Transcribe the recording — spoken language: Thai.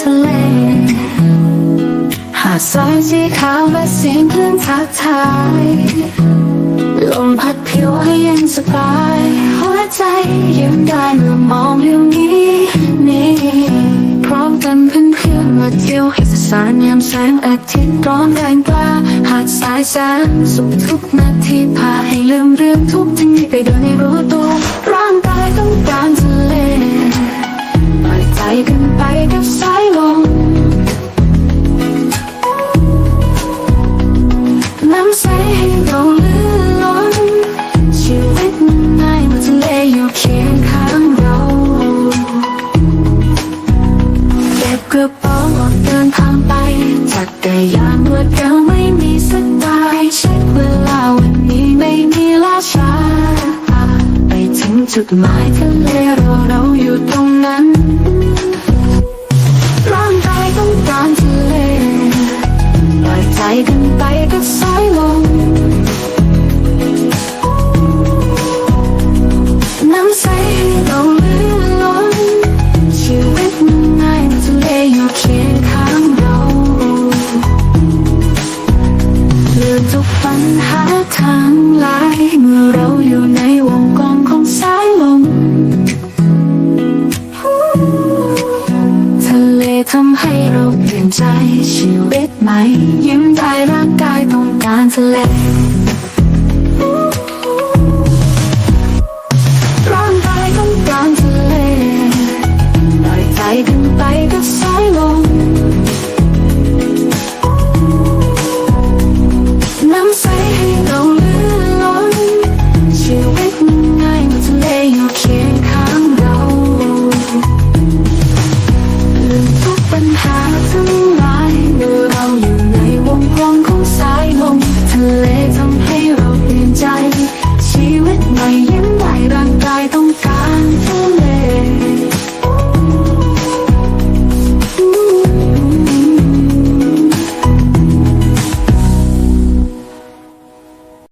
ทะเล หาดทรายสีขาวและเสียงคลื่นทักทายลมพัดผิวให้เย็นสบาย หัวใจยิ้มได้เมื่อมองวิวนี้นี่พร้อมกันเพื่อนๆมาเที่ยวให้สสารยามแสงอาทิตย์ร้อนแรงกล้า หาดทรายแสนสุขทุกนาทีพาให้ลืมเรื่องทุกที่มีไปโดยไม่รู้ตัว ระเป๋าออกเดินทางไปจักรยานรวดเร็วไม่มีสไตล์เช็คเวลาวันนี้ไม่มีล่าช้า ไปถึงจุดหมายทะเลรอ ลืมทุกปัญหาทางหลายเมื่อเราอยู่ในวงกลมของสายลมทะเลทำให้เราเปลี่ยนใจชีวิตใหม่ยิ้มได้ร่างกายต้องการทะเล ม